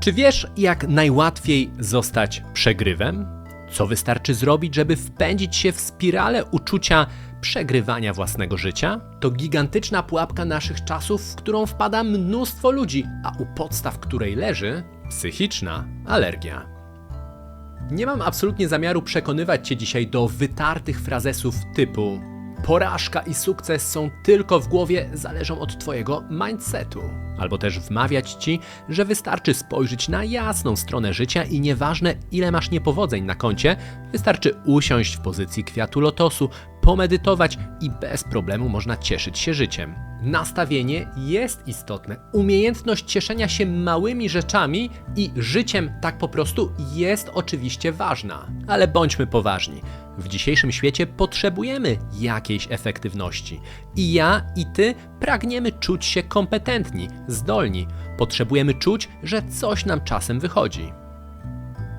Czy wiesz, jak najłatwiej zostać przegrywem? Co wystarczy zrobić, żeby wpędzić się w spiralę uczucia przegrywania własnego życia? To gigantyczna pułapka naszych czasów, w którą wpada mnóstwo ludzi, a u podstaw której leży psychiczna alergia. Nie mam absolutnie zamiaru przekonywać Cię dzisiaj do wytartych frazesów typu porażka i sukces są tylko w głowie, zależą od Twojego mindsetu. Albo też wmawiać Ci, że wystarczy spojrzeć na jasną stronę życia i nieważne ile masz niepowodzeń na koncie, wystarczy usiąść w pozycji kwiatu lotosu, pomedytować i bez problemu można cieszyć się życiem. Nastawienie jest istotne. Umiejętność cieszenia się małymi rzeczami i życiem tak po prostu jest oczywiście ważna. Ale bądźmy poważni. W dzisiejszym świecie potrzebujemy jakiejś efektywności. I ja, i ty pragniemy czuć się kompetentni, zdolni. Potrzebujemy czuć, że coś nam czasem wychodzi.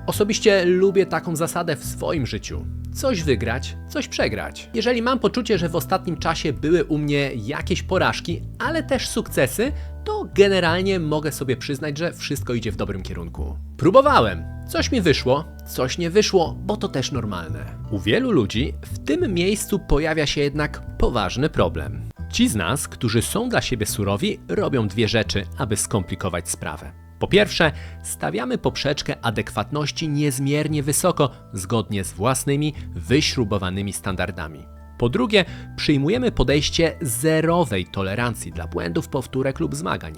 Osobiście lubię taką zasadę w swoim życiu. Coś wygrać, coś przegrać. Jeżeli mam poczucie, że w ostatnim czasie były u mnie jakieś porażki, ale też sukcesy, to generalnie mogę sobie przyznać, że wszystko idzie w dobrym kierunku. Próbowałem, coś mi wyszło, coś nie wyszło, bo to też normalne. U wielu ludzi w tym miejscu pojawia się jednak poważny problem. Ci z nas, którzy są dla siebie surowi, robią dwie rzeczy, aby skomplikować sprawę. Po pierwsze, stawiamy poprzeczkę adekwatności niezmiernie wysoko, zgodnie z własnymi, wyśrubowanymi standardami. Po drugie, przyjmujemy podejście zerowej tolerancji dla błędów, powtórek lub zmagań.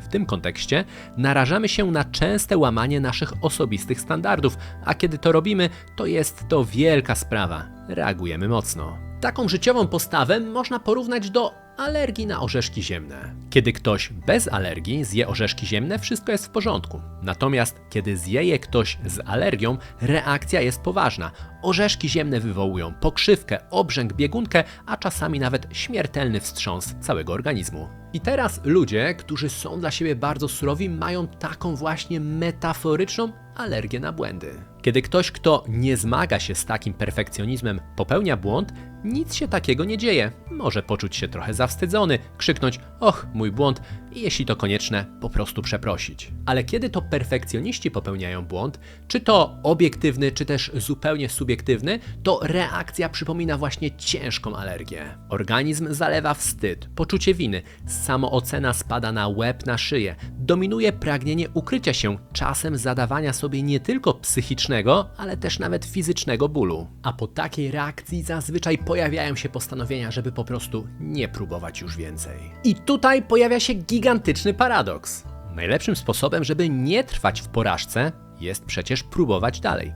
W tym kontekście narażamy się na częste łamanie naszych osobistych standardów, a kiedy to robimy, to jest to wielka sprawa. Reagujemy mocno. Taką życiową postawę można porównać do alergii na orzeszki ziemne. Kiedy ktoś bez alergii zje orzeszki ziemne, wszystko jest w porządku. Natomiast kiedy zje je ktoś z alergią, reakcja jest poważna. Orzeszki ziemne wywołują pokrzywkę, obrzęk, biegunkę, a czasami nawet śmiertelny wstrząs całego organizmu. I teraz ludzie, którzy są dla siebie bardzo surowi, mają taką właśnie metaforyczną alergię na błędy. Kiedy ktoś, kto nie zmaga się z takim perfekcjonizmem, popełnia błąd, nic się takiego nie dzieje. Może poczuć się trochę zawstydzony, krzyknąć: Och, mój błąd, i jeśli to konieczne, po prostu przeprosić. Ale kiedy to perfekcjoniści popełniają błąd, czy to obiektywny, czy też zupełnie subiektywny, to reakcja przypomina właśnie ciężką alergię. Organizm zalewa wstyd, poczucie winy, samoocena spada na łeb, na szyję, dominuje pragnienie ukrycia się, czasem zadawania sobie nie tylko psychicznego, ale też nawet fizycznego bólu. A po takiej reakcji zazwyczaj pojawiają się postanowienia, żeby po prostu nie próbować już więcej. I tutaj pojawia się gigantyczny paradoks. Najlepszym sposobem, żeby nie trwać w porażce, jest przecież próbować dalej.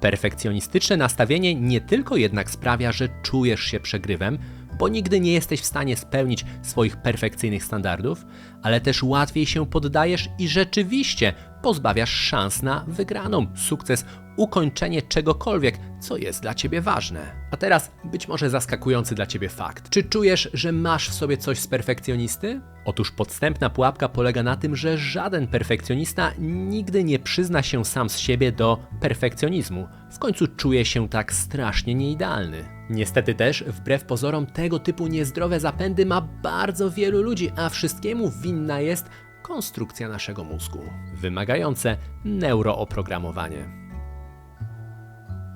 Perfekcjonistyczne nastawienie nie tylko jednak sprawia, że czujesz się przegrywem, bo nigdy nie jesteś w stanie spełnić swoich perfekcyjnych standardów, ale też łatwiej się poddajesz i rzeczywiście pozbawiasz szans na wygraną, sukces, ukończenie czegokolwiek, co jest dla ciebie ważne. A teraz być może zaskakujący dla ciebie fakt. Czy czujesz, że masz w sobie coś z perfekcjonisty? Otóż podstępna pułapka polega na tym, że żaden perfekcjonista nigdy nie przyzna się sam z siebie do perfekcjonizmu. W końcu czuje się tak strasznie nieidealny. Niestety też, wbrew pozorom, tego typu niezdrowe zapędy ma bardzo wielu ludzi, a wszystkiemu winna jest konstrukcja naszego mózgu, wymagające neurooprogramowanie.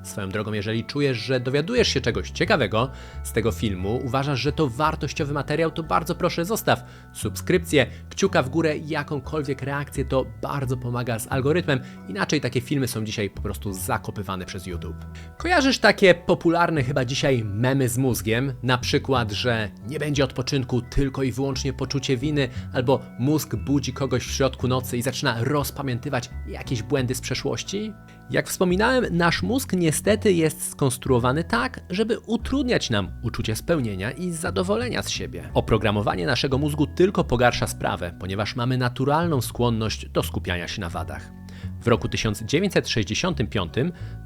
Swoją drogą, jeżeli czujesz, że dowiadujesz się czegoś ciekawego z tego filmu, uważasz, że to wartościowy materiał, to bardzo proszę zostaw subskrypcję, kciuka w górę, jakąkolwiek reakcję, to bardzo pomaga z algorytmem. Inaczej takie filmy są dzisiaj po prostu zakopywane przez YouTube. Kojarzysz takie popularne chyba dzisiaj memy z mózgiem? Na przykład, że nie będzie odpoczynku, tylko i wyłącznie poczucie winy, albo mózg budzi kogoś w środku nocy i zaczyna rozpamiętywać jakieś błędy z przeszłości? Jak wspominałem, nasz mózg niestety jest skonstruowany tak, żeby utrudniać nam uczucie spełnienia i zadowolenia z siebie. Oprogramowanie naszego mózgu tylko pogarsza sprawę, ponieważ mamy naturalną skłonność do skupiania się na wadach. W roku 1965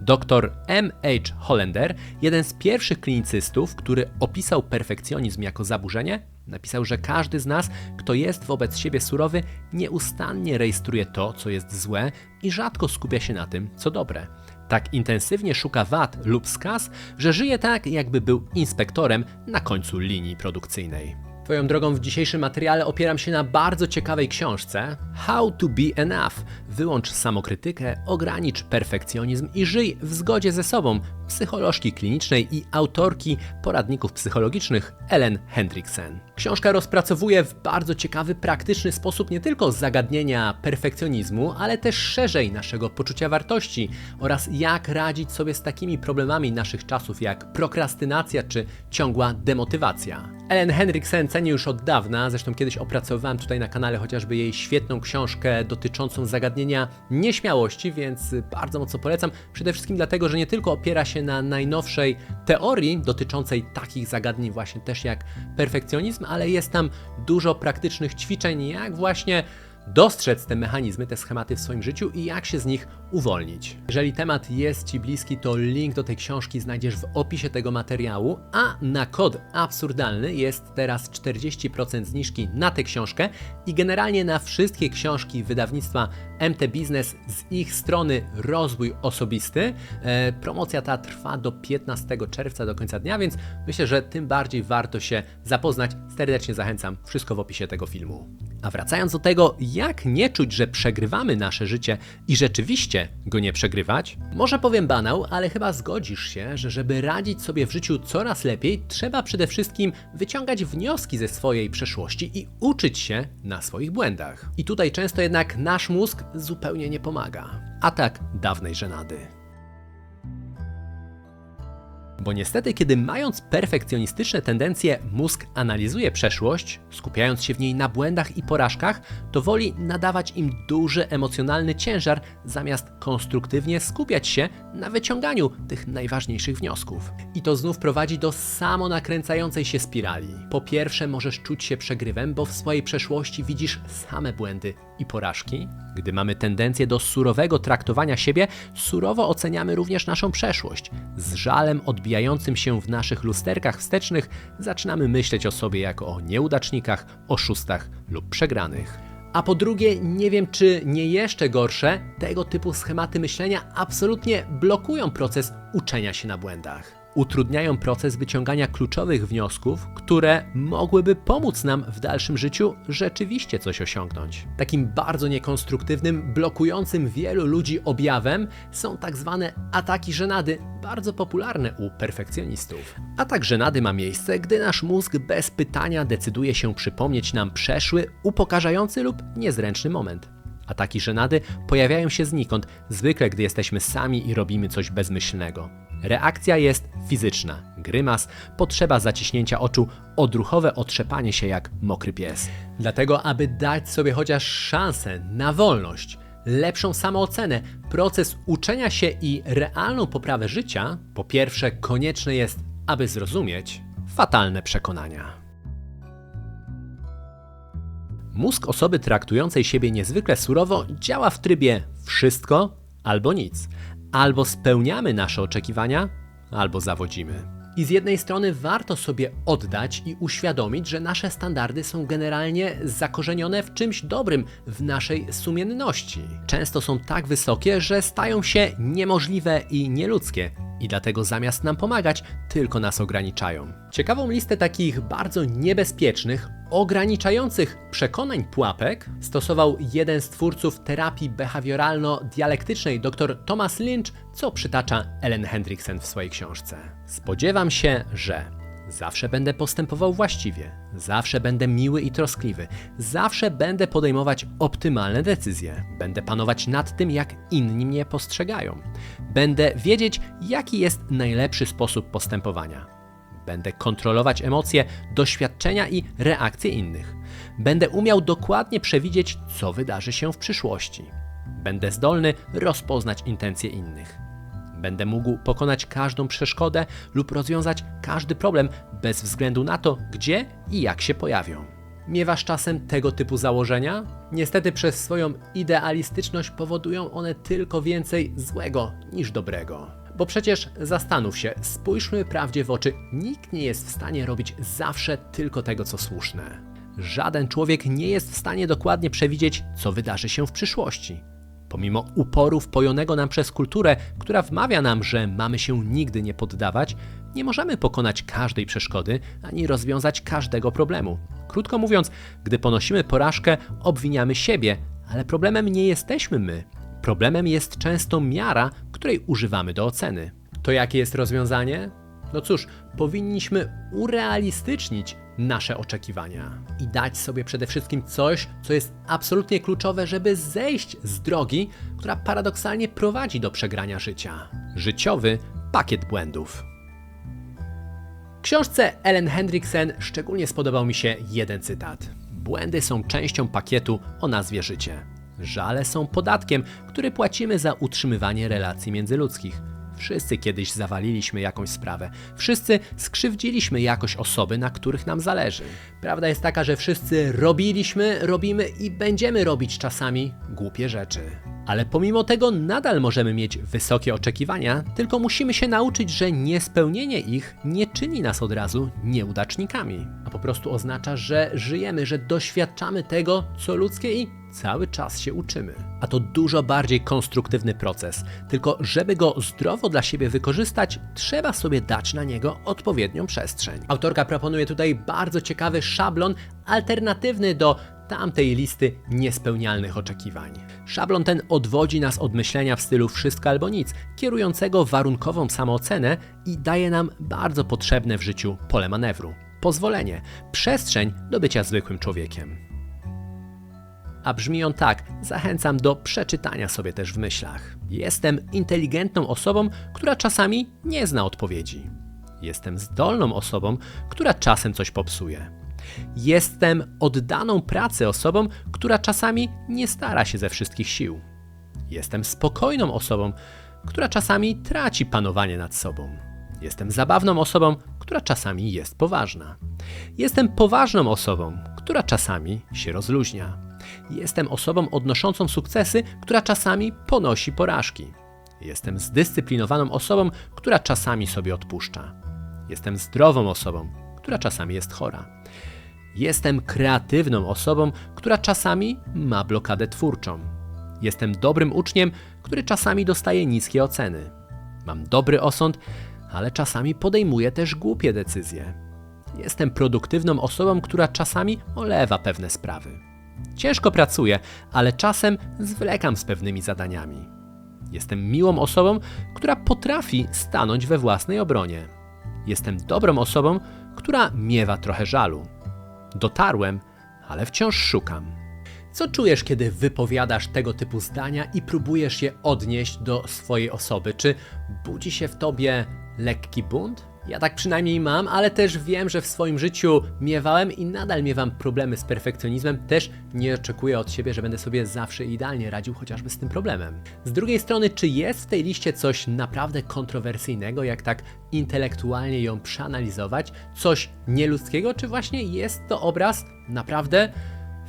dr M. H. Hollander, jeden z pierwszych klinicystów, który opisał perfekcjonizm jako zaburzenie, napisał, że każdy z nas, kto jest wobec siebie surowy, nieustannie rejestruje to, co jest złe i rzadko skupia się na tym, co dobre. Tak intensywnie szuka wad lub skaz, że żyje tak, jakby był inspektorem na końcu linii produkcyjnej. Swoją drogą w dzisiejszym materiale opieram się na bardzo ciekawej książce How to be enough. Wyłącz samokrytykę, ogranicz perfekcjonizm i żyj w zgodzie ze sobą. Psycholożki klinicznej i autorki poradników psychologicznych Ellen Hendriksen. Książka rozpracowuje w bardzo ciekawy, praktyczny sposób nie tylko zagadnienia perfekcjonizmu, ale też szerzej naszego poczucia wartości oraz jak radzić sobie z takimi problemami naszych czasów jak prokrastynacja czy ciągła demotywacja. Ellen Henriksen cenię już od dawna, zresztą kiedyś opracowałem tutaj na kanale chociażby jej świetną książkę dotyczącą zagadnienia nieśmiałości, więc bardzo mocno polecam. Przede wszystkim dlatego, że nie tylko opiera się na najnowszej teorii dotyczącej takich zagadnień właśnie też jak perfekcjonizm, ale jest tam dużo praktycznych ćwiczeń, jak właśnie dostrzec te mechanizmy, te schematy w swoim życiu i jak się z nich uwolnić. Jeżeli temat jest Ci bliski, to link do tej książki znajdziesz w opisie tego materiału, a na kod absurdalny jest teraz 40% zniżki na tę książkę i generalnie na wszystkie książki wydawnictwa MT Business z ich strony Rozwój Osobisty. E, promocja ta trwa do 15 czerwca do końca dnia, więc myślę, że tym bardziej warto się zapoznać. Serdecznie zachęcam, wszystko w opisie tego filmu. A wracając do tego, jak nie czuć, że przegrywamy nasze życie i rzeczywiście go nie przegrywać? Może powiem banał, ale chyba zgodzisz się, że żeby radzić sobie w życiu coraz lepiej, trzeba przede wszystkim wyciągać wnioski ze swojej przeszłości i uczyć się na swoich błędach. I tutaj często jednak nasz mózg zupełnie nie pomaga. Atak dawnej żenady. Bo niestety, kiedy mając perfekcjonistyczne tendencje, mózg analizuje przeszłość, skupiając się w niej na błędach i porażkach, to woli nadawać im duży emocjonalny ciężar, zamiast konstruktywnie skupiać się na wyciąganiu tych najważniejszych wniosków. I to znów prowadzi do samonakręcającej się spirali. Po pierwsze, możesz czuć się przegrywem, bo w swojej przeszłości widzisz same błędy i porażki. Gdy mamy tendencję do surowego traktowania siebie, surowo oceniamy również naszą przeszłość. Z żalem odbijającym się w naszych lusterkach wstecznych zaczynamy myśleć o sobie jako o nieudacznikach, oszustach lub przegranych. A po drugie, nie wiem czy nie jeszcze gorsze, tego typu schematy myślenia absolutnie blokują proces uczenia się na błędach utrudniają proces wyciągania kluczowych wniosków, które mogłyby pomóc nam w dalszym życiu rzeczywiście coś osiągnąć. Takim bardzo niekonstruktywnym, blokującym wielu ludzi objawem są tak zwane ataki żenady, bardzo popularne u perfekcjonistów. Atak żenady ma miejsce, gdy nasz mózg bez pytania decyduje się przypomnieć nam przeszły, upokarzający lub niezręczny moment. Ataki żenady pojawiają się znikąd, zwykle gdy jesteśmy sami i robimy coś bezmyślnego. Reakcja jest fizyczna. Grymas, potrzeba zaciśnięcia oczu, odruchowe otrzepanie się jak mokry pies. Dlatego, aby dać sobie chociaż szansę na wolność, lepszą samoocenę, proces uczenia się i realną poprawę życia, po pierwsze konieczne jest, aby zrozumieć fatalne przekonania. Mózg osoby traktującej siebie niezwykle surowo działa w trybie wszystko albo nic. Albo spełniamy nasze oczekiwania, albo zawodzimy. I z jednej strony warto sobie oddać i uświadomić, że nasze standardy są generalnie zakorzenione w czymś dobrym w naszej sumienności. Często są tak wysokie, że stają się niemożliwe i nieludzkie, i dlatego zamiast nam pomagać, tylko nas ograniczają. Ciekawą listę takich bardzo niebezpiecznych, ograniczających przekonań pułapek stosował jeden z twórców terapii behawioralno-dialektycznej dr Thomas Lynch, co przytacza Ellen Hendriksen w swojej książce. Spodziewam się, że Zawsze będę postępował właściwie, zawsze będę miły i troskliwy, zawsze będę podejmować optymalne decyzje, będę panować nad tym, jak inni mnie postrzegają, będę wiedzieć, jaki jest najlepszy sposób postępowania. Będę kontrolować emocje, doświadczenia i reakcje innych. Będę umiał dokładnie przewidzieć, co wydarzy się w przyszłości. Będę zdolny rozpoznać intencje innych. Będę mógł pokonać każdą przeszkodę lub rozwiązać każdy problem bez względu na to, gdzie i jak się pojawią. Miewasz czasem tego typu założenia? Niestety przez swoją idealistyczność powodują one tylko więcej złego niż dobrego. Bo przecież zastanów się, spójrzmy prawdzie w oczy, nikt nie jest w stanie robić zawsze tylko tego, co słuszne. Żaden człowiek nie jest w stanie dokładnie przewidzieć, co wydarzy się w przyszłości. Pomimo uporu wpojonego nam przez kulturę, która wmawia nam, że mamy się nigdy nie poddawać, Nie możemy pokonać każdej przeszkody ani rozwiązać każdego problemu. Krótko mówiąc, gdy ponosimy porażkę, obwiniamy siebie, ale problemem nie jesteśmy my. Problemem jest często miara, której używamy do oceny. To jakie jest rozwiązanie? No cóż, powinniśmy urealistycznić nasze oczekiwania i dać sobie przede wszystkim coś, co jest absolutnie kluczowe, żeby zejść z drogi, która paradoksalnie prowadzi do przegrania życia. Życiowy pakiet błędów. W książce Ellen Hendriksen szczególnie spodobał mi się jeden cytat. Błędy są częścią pakietu o nazwie życie. Żale są podatkiem, który płacimy za utrzymywanie relacji międzyludzkich. Wszyscy kiedyś zawaliliśmy jakąś sprawę. Wszyscy skrzywdziliśmy jakoś osoby, na których nam zależy. Prawda jest taka, że wszyscy robiliśmy, robimy i będziemy robić czasami głupie rzeczy. Ale pomimo tego nadal możemy mieć wysokie oczekiwania, tylko musimy się nauczyć, że niespełnienie ich nie czyni nas od razu nieudacznikami, a po prostu oznacza, że żyjemy, że doświadczamy tego, co ludzkie i cały czas się uczymy. A to dużo bardziej konstruktywny proces, tylko żeby go zdrowo dla siebie wykorzystać, trzeba sobie dać na niego odpowiednią przestrzeń. Autorka proponuje tutaj bardzo ciekawy szablon alternatywny do tamtej listy niespełnialnych oczekiwań. Szablon ten odwodzi nas od myślenia w stylu wszystko albo nic, kierującego warunkową samoocenę i daje nam bardzo potrzebne w życiu pole manewru. Pozwolenie, przestrzeń do bycia zwykłym człowiekiem. A brzmi on tak, zachęcam do przeczytania sobie też w myślach. Jestem inteligentną osobą, która czasami nie zna odpowiedzi. Jestem zdolną osobą, która czasem coś popsuje. Jestem oddaną pracy osobą, która czasami nie stara się ze wszystkich sił. Jestem spokojną osobą, która czasami traci panowanie nad sobą. Jestem zabawną osobą, która czasami jest poważna. Jestem poważną osobą, która czasami się rozluźnia. Jestem osobą odnoszącą sukcesy, która czasami ponosi porażki. Jestem zdyscyplinowaną osobą, która czasami sobie odpuszcza. Jestem zdrową osobą, która czasami jest chora. Jestem kreatywną osobą, która czasami ma blokadę twórczą. Jestem dobrym uczniem, który czasami dostaje niskie oceny. Mam dobry osąd, ale czasami podejmuję też głupie decyzje. Jestem produktywną osobą, która czasami olewa pewne sprawy. Ciężko pracuję, ale czasem zwlekam z pewnymi zadaniami. Jestem miłą osobą, która potrafi stanąć we własnej obronie. Jestem dobrą osobą, która miewa trochę żalu. Dotarłem, ale wciąż szukam. Co czujesz, kiedy wypowiadasz tego typu zdania i próbujesz je odnieść do swojej osoby? Czy budzi się w tobie lekki bunt? Ja tak przynajmniej mam, ale też wiem, że w swoim życiu miewałem i nadal miewam problemy z perfekcjonizmem. Też nie oczekuję od siebie, że będę sobie zawsze idealnie radził chociażby z tym problemem. Z drugiej strony, czy jest w tej liście coś naprawdę kontrowersyjnego, jak tak intelektualnie ją przeanalizować? Coś nieludzkiego, czy właśnie jest to obraz naprawdę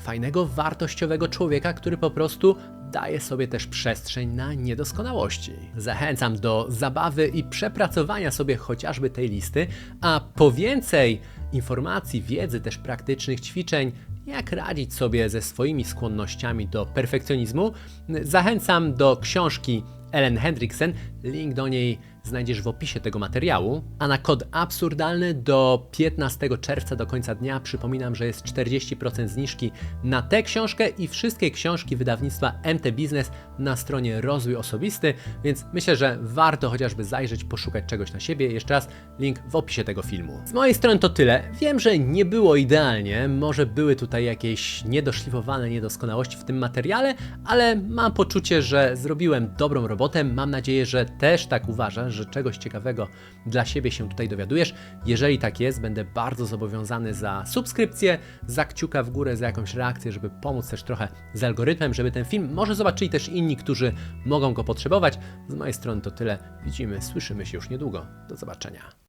fajnego, wartościowego człowieka, który po prostu daje sobie też przestrzeń na niedoskonałości. Zachęcam do zabawy i przepracowania sobie chociażby tej listy, a po więcej informacji, wiedzy, też praktycznych ćwiczeń, jak radzić sobie ze swoimi skłonnościami do perfekcjonizmu, zachęcam do książki Ellen Hendriksen. Link do niej znajdziesz w opisie tego materiału. A na kod absurdalny do 15 czerwca do końca dnia przypominam, że jest 40% zniżki na tę książkę i wszystkie książki wydawnictwa MT Business na stronie Rozwój Osobisty, więc myślę, że warto chociażby zajrzeć, poszukać czegoś na siebie. Jeszcze raz link w opisie tego filmu. Z mojej strony to tyle. Wiem, że nie było idealnie, może były tutaj jakieś niedoszlifowane niedoskonałości w tym materiale, ale mam poczucie, że zrobiłem dobrą robotę. Mam nadzieję, że też tak uważasz, że czegoś ciekawego dla siebie się tutaj dowiadujesz. Jeżeli tak jest, będę bardzo zobowiązany za subskrypcję, za kciuka w górę, za jakąś reakcję, żeby pomóc też trochę z algorytmem, żeby ten film może zobaczyli też inni, którzy mogą go potrzebować. Z mojej strony to tyle. Widzimy, słyszymy się już niedługo. Do zobaczenia.